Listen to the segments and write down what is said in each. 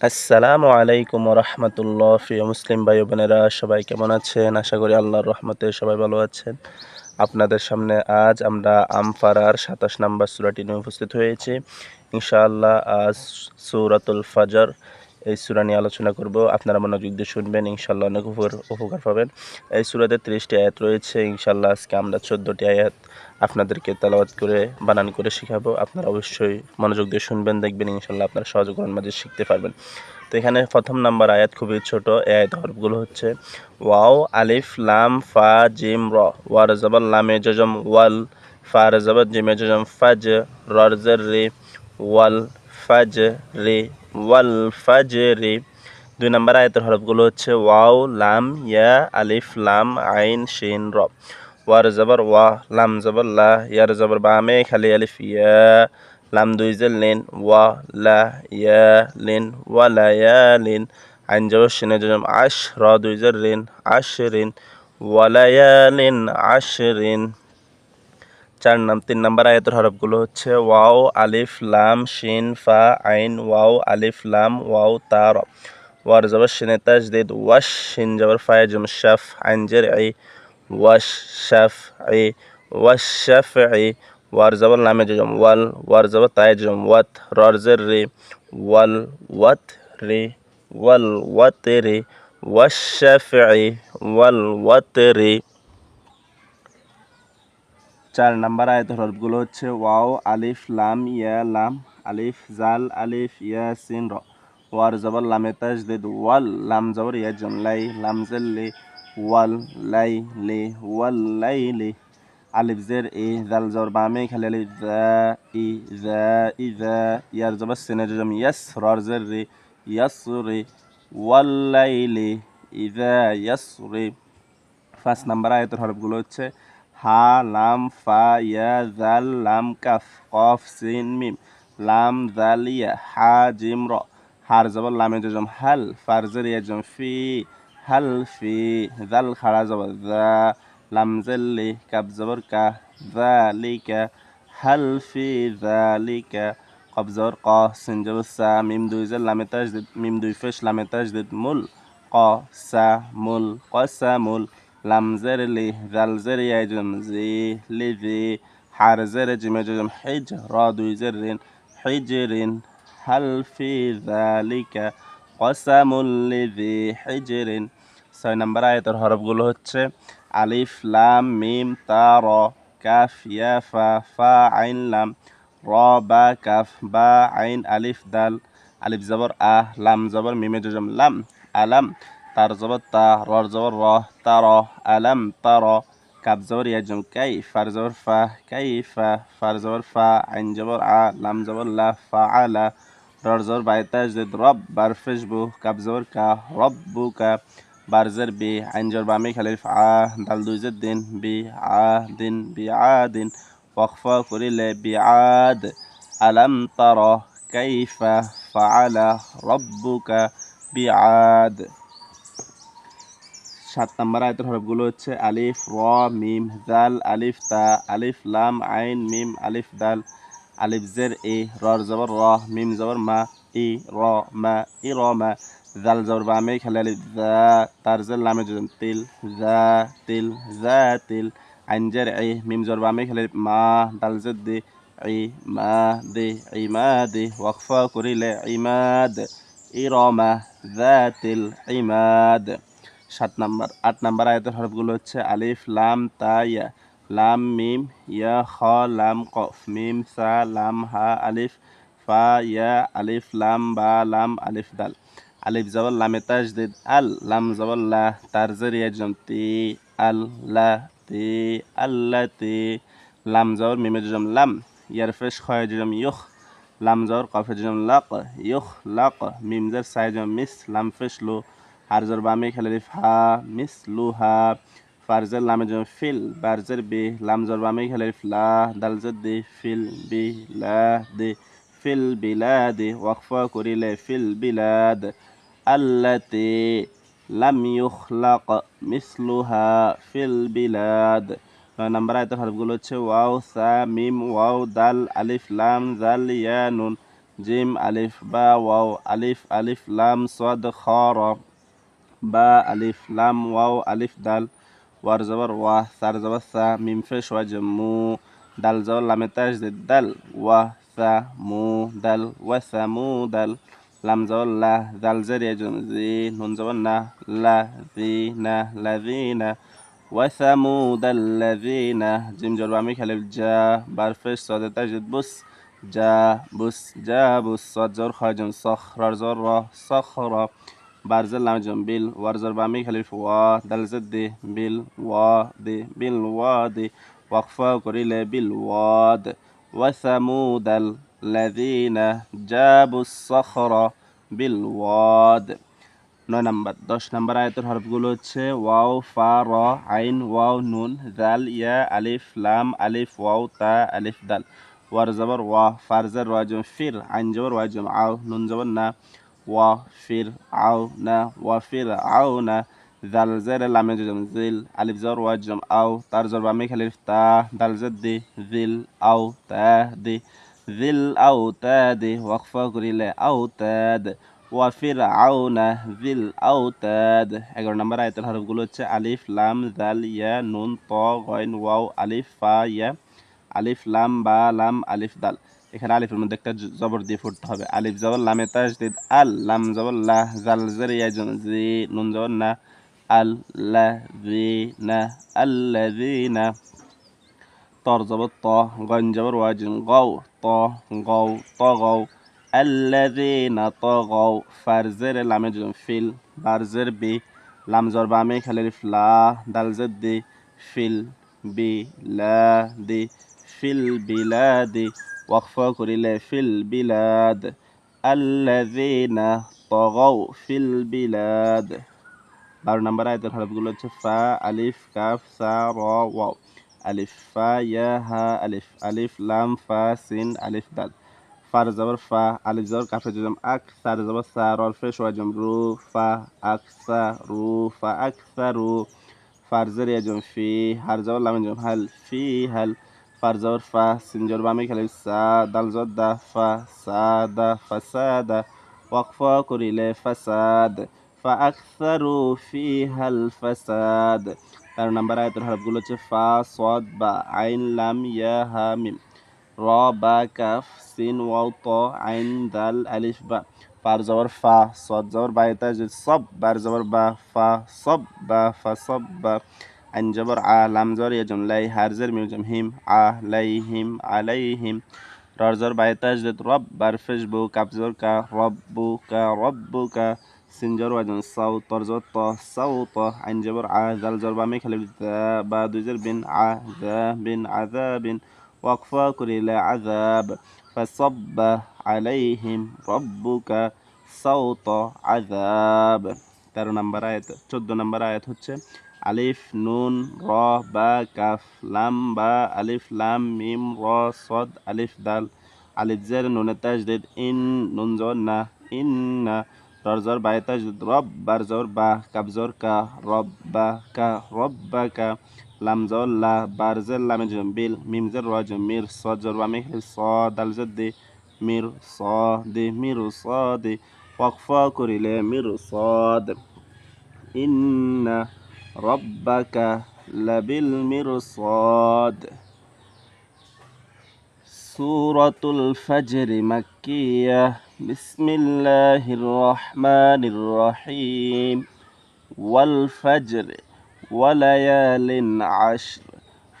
আসসালামু আলাইকুম রহমতুল্লাহ প্রিয় মুসলিম ভাই বোনেরা, সবাই কেমন আছেন? আশা করি আল্লাহর রহমতে সবাই ভালো আছেন। আপনাদের সামনে আজ আমরা আমফারার সাতাশ নাম্বার সুরাটি নিয়ে উপস্থিত হয়েছি। ইনশাআল্লাহ আজ সুরাতুল ফাজর এই সুরা নিয়ে আলোচনা করব। আপনারা মনোযোগ দিয়ে শুনবেন ইনশাল্লাহ অনেক উপর উপকার পাবেন। এই সুরাতে ত্রিশটি আয়াত রয়েছে ইনশাল্লাহ আজকে আমরা চোদ্দোটি আয়াত আপনাদেরকে তালাবাত করে, বানান করে শেখাবো। আপনারা অবশ্যই মনোযোগ দিয়ে শুনবেন, দেখবেন ইনশাল্লাহ আপনারা সহজ কোরআন মাঝে শিখতে পারবেন। তো এখানে প্রথম নাম্বার আয়াত খুবই ছোট আয়াত হরফগুলো হচ্ছে ওয়াও, আলিফ, লাম, ফা, জিম, র। ওয়ার জবর লামে জজম, ওয়াল, ফা জবর জিমে জজম ফাজ রজর রে, ওয়াল ফাজ রে ওয়াল ফাজ রে দুই নম্বর আয়তের হরফগুলো হচ্ছে ওয়াও, লাম, ইয়া, আলিফ, লাম, আইন, শিন রব ওয়ার জবর ওয়া, লাম জবর লা, ইয়ার জবর বামে, খালি আলিফ, ইয়া। লাম দুই জেল লিন ওয়া, লা, ইয়া, লিন, ওয়া, লা, ইয়া, লিন। আইন জবর শিনে জজম আশ, র দুই জেল রিন আশ, রিন। ওয়ালায়ালিন আশ, রিন। চার নাম, তিন নাম্বার আয়াতের হরফগুলো হচ্ছে ওয়াও, আলিফ, লাম, শিন, ফা, আইন, ওয়াও, আলিফ, লাম, ওয়াও তার ওয়ার জবর শিনে তাজদিদ, ওয়াশ, শিন জবর ফায় জম, শাফ, আইন জের, আই, ওয়াশ, শাফ, আই, ওয়াশ, শাফ, আই, ওয়ার জবর লামে জম, ওয়াল, ওয়ার জবর তায় জম, ওয়াত, রর জের, রে, ওয়াল, ওয়াত, রে, ওয়াল, ওয়াত, রে, ওয়াশ, শাফ আই ওয়াল ওয়াত রে চার নাম্বার আয়তের হরফগুলো হচ্ছে ওয়াও, আলিফ, লাম, ইয়া, লাম, আলিফ, জাল, আলিফ ইয়া সিন র। ওয়ার জবর, লামে তাজদিদ, ওয়াল, লাম জবর, ইয়া, জম, লাই, লাম, জেল, লে, ওয়াল, লাই, লে, ওয়াল, লাই, লে। আলিফ, জের এ জাল, জবর বামে খালি আলিফ, জা, ই জা ই, জা, ইয়ার জবর সিনে জম, ইয়াস, রর, জের, রে, ইয়াস, রে, ওয়াল, লাই, লে ইজা ইয়াস, রে। ফার্স্ট নাম্বার আয়তের হরফগুলো হচ্ছে হা, লাম, ফা, ইয়া জাল লাম, কাফ, কফ, সিন, মিম, লাম জাল ইয়া, হা, জিম, র, হার জবর লামে জম, হাল ফারজের জম, ফি, হাল, ফি জাল খাড়া জবর জা লাম জাল্লি কাব জবর, কা জালিকা হাল, ফি জালিকা কব জবর, ক, সিন জবর সা, মিম, দুই, জাল লামে তাজদিদ, মিম, দুই ফেশ লামে তাজদিদ, মুল, ক, সা, মুল, ক, সা, মুল লাম জের লি জাল জের জি লি জি হার জিমে জম হিজ র দুই জের রিন হিজ রিন হাল ফি জালিকা কসামুল লিজি হিজরিন ছয় নম্বর আয়তের হরফগুলো হচ্ছে আলিফ লাম মিম তা র কাফ ইয়া ফা ফা আইন লাম র বা কাফ বা আইন আলিফ দাল আলিফ জবর আহ লাম জবর মিমে জম লাম আলাম তার জবর তা রর জবর র তা র আলাম তা র কাব জবর ইয়াজম কাই ফার জবর ফা কাই ফা, ফার জবর ফা, আইন জবর আ, লাম জবর লা, ফা আলা রর জবর বাইতা জেদ, রব, বার ফেসবু কাব কা রব্বু কা বারজের বি। আইন জবর বামে খালির আ, দাল, দুই, জেদ, দিন, বি, আ, দিন, বি, আ, দিন। করিলে, বি আদ আলাম, তার, কাইফা ফাআলা রব্বুকা বিআদ সাত নম্বর আয়তের হরফগুলো হচ্ছে আলিফ, র, মিম জাল আলিফ, তা, আলিফ, লাম, আইন, মিম, আলিফ, দাল, আলিফ, জের এ রর, জবর, র, মিম, জবর, মা, ই, র, মা, ই, র, মা জাল জবর, বা মে খালি আলিফ, জা, তার, জের, লামে জম তিল, জা তিল জা, তিল, আইন, জের এ মিম, জবর, বা মে খালি মা, দাল, জের, দে, ই, মা, দে, ই, মা, দে, ওয়াকফা করিলে সাত নাম্বার, আট নাম্বার আয়তের হরফগুলো হচ্ছে আলিফ, লাম, তা, ইয়া, লাম, মিম, ইয়া, খ, লাম, কফ, মিম, সা, লাম, হা, আলিফ, ফা, ইয়া, আলিফ, লাম, বা, লাম, আলিফ, দাল। আলিফ জবর লামে তাজদিদ, আল, লাম জবর লা, তার জরিয়া জম আল, লা, তি আল্লা তি। লাম জবর মিমে জম লাম, ইয়ার ফেশ খয় জম ইউখ, লাম জবর কফে জম লাক, ইউখ, লাক, মিম জের সাই জম মিস, লাম ফেশ লো। হারজর বামে খেলে ফা, মিস লু হা ফারজের লামে জম ফিল, বারজের বি। লাম জর বামে খেলে লা দালজের দি, ফিল বি লা দি ফিল বিলাদ। ওয়াকফা করিলে ফিল বিলাদ আল্লাতি। লাম ইউখলাক মিসলুহা ফিল বিলাদ। নম্বর আয়তের হরফগুলো হচ্ছে ওয়াও, সা, মিম, ওয়াও, দাল, আলিফ, লাম, জাল, ইয়া, নুন, জিম, আলিফ, বা, ওয়াও, আলিফ আলিফ, লাম, সদ, খ با ألف لام واو ألف دال وار زبر وا ثار زبر ثا ميم فيش وجمو دال زبر لام تاج دال وا ثا مو دال وثا مو دال لام زبر لا ذال زر يجن زي نون زبر نا لا ذينا لذينا وثمود الذين جيم جر بعمل خلف جا برفش صاد تجد بس جا بس جا بس صاد زور خاجم صخر زر صخرة برزل لام جم بيل ورزر بامي خلف وا دل زد بيل وا دي بيل وا دي وقفا كريل بيل واد وثمود الذين جابوا الصخر بالواد নয় নাম্বার দশ নাম্বার আয়তের হরফগুলো হচ্ছে ওয়াও ফা র আইন ওয়াও নুন জাল ইয়া আলিফ লাম আলিফ ওয়াও তা আলিফ দাল ওয়ার জবর ওয়া ফারজার ওয়াজম ফির আইন জবর ওয়াজম আও নুন জবর না ওয়া ফির আও না ওয়া ফির আও না জাল জের লামে জম জিল আলিফ জবর ওয়াজম আও তার জবর আমি খালি তা দাল দি জিল আও তা দি জিল আও তা দি ওয়াকফা করিলে আও তা ওয়াফির আউনা জিল আউতাদ এগারো নম্বর আয়তের হরফগুলো হচ্ছে আলিফ, লাম জাল ইয়া নুন ত গয়ন ওয়াও আলিফ, ফা ইয়া আলিফ, লাম, বা, লাম, আলিফ, দাল। এখানে আলিফের মধ্যে একটা জবর দিয়ে ফুটতে হবে আলিফ জবর লামে তাজদিদ আল লাম জবর লা জাল জের ইয়া জি নুন জবর না আল লা জি না আল্লাযিনা তর জবর ত গন জবর ওয়াজিন গও ত গও ত গও الذين طغوا فرزر لام جم فيل برزر بي لام زر بامي خلال فلا دال زد دي فيل بي لا دي في البلاد وقفا كريل في البلاد الذين طغوا في البلاد বারো নম্বর আয়তের হরফগুলো হচ্ছে ফা আলিফ কাফ সা র ওয়াও আলিফ ফা ইয়া হা আলিফ আলিফ লাম ফা সিন আলিফ দাল ফার জবর ফা আলিফ জবর কাফে জম আক সার জবর সা রল ফেশ ওয়াজম রু ফা আক সা রু ফা আক সা রু ফার জর ইয়াজম ফি হার জবর লাম জম হাল ফি হাল ফার জবর ফা সিন জর বামে খালি সা দাল জর দা ফা সা দা ফাসাদা ওয়াকফা করিলে ফাসাদ ফা আকসারু ফিহা আল ফাসাদ তার নাম্বার আয়াতের হরফগুলো হচ্ছে ফা, সদ, বা, আইন, লাম, ইয়া, হা, মিম। র, বা, কাফ, সিন, ওয়াও, ত, আইন, দাল, আলিফ, বা। পার জবর ফা, সদ জবর বা এটা সব, বার জবর বা, ফা, সব, বা, ফা, সব, বা। আইন জবর আ লাম জবর ইয়াজম লাই হারজের মিউজম হিম আ লাই হিম আলাইহিম রজর বাইতাজ রব বার ফেসবু কাবজর কা রব্বু কা রব্বু কা সিনজর ওয়াজন সাউ তরজর ত সাউ ত আইন জবর আ জাল জর বা মে খালি বা দুইজর বিন আ জা বিন আজা বিন ওয়াকফা করিলে আজাব فصب عليهم ربك صوت আজাব তেরো নম্বর আয়াত চোদ্দ নম্বর আয়াত হচ্ছে আলিফ, নুন, র, বা, কাফ, লাম, বা, আলিফ, লাম, মিম, র, সদ, আলিফ, দাল, আলিফ, জের নুনে তাজদিদ, ইন, নুন, জর, না, ইন, না রজর বাই তাজদিদ, রব, বার, জর, বা কাবজর কা, রব, বা, কা, রব, বা, কা, লাম, জর, লা, বার, জের লামে জম্বিল মিম, জের, র জমির সদ, জর বামে স, দাল, জের, দে, মির, স, দে, মির, স, দে, ওয়াকফা করিলে মির সদ ইন্না ربك لبالمرصاد. سورة الفجر مكية. بسم الله الرحمن الرحيم. والفجر وليال عشر.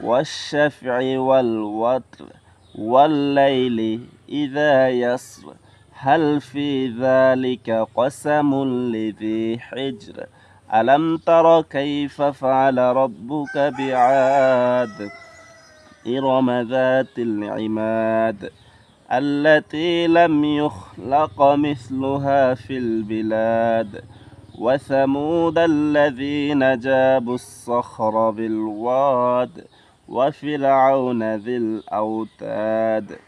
والشفع والوتر. والليل إذا يسر. هل في ذلك قسم لذي حجر؟ ألم تر كيف فعل ربك بعاد؟ إرم ذات العماد التي لم يخلق مثلها في البلاد. وثمود الذين جابوا الصخر بالواد وفرعون ذي الأوتاد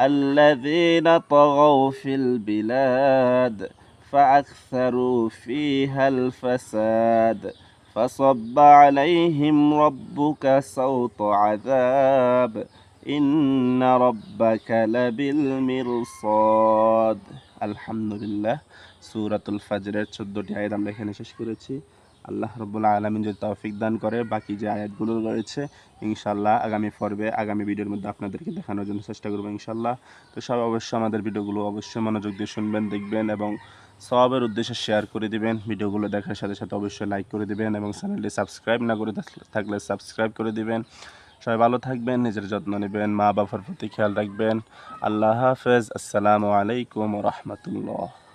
الذين طغوا في البلاد. فأكثروا فيها الفساد فصب عليهم ربك سوط عذاب إن ربك لبالمرصاد আলহামদুলিল্লাহ সূরাতুল ফাজরের চোদ্দোটি আয়াত আমরা এখানে শেষ করেছি আল্লাহ রব্বুল আলমিন যদি তৌফিক দান করে বাকি যে আয়াতগুলো রয়েছে ইনশাল্লাহ আগামী পর্বে আগামী ভিডিওর মধ্যে আপনাদেরকে দেখানোর জন্য চেষ্টা করবো ইনশাল্লাহ তো সবাই অবশ্যই আমাদের ভিডিওগুলো অবশ্যই মনোযোগ দিয়ে শুনবেন দেখবেন এবং সবের উদ্দেশ্যে শেয়ার করে দিবেন। ভিডিওগুলো দেখার সাথে সাথে অবশ্যই লাইক করে দিবেন এবং চ্যানেলটি সাবস্ক্রাইব না করে থাকলে- সাবস্ক্রাইব করে দিবেন। সবাই ভালো থাকবেন, নিজের যত্ন নেবেন মা বাবার প্রতি খেয়াল রাখবেন। আল্লাহ হাফেজ। আসসালামু আলাইকুম রহমতুল্লাহ।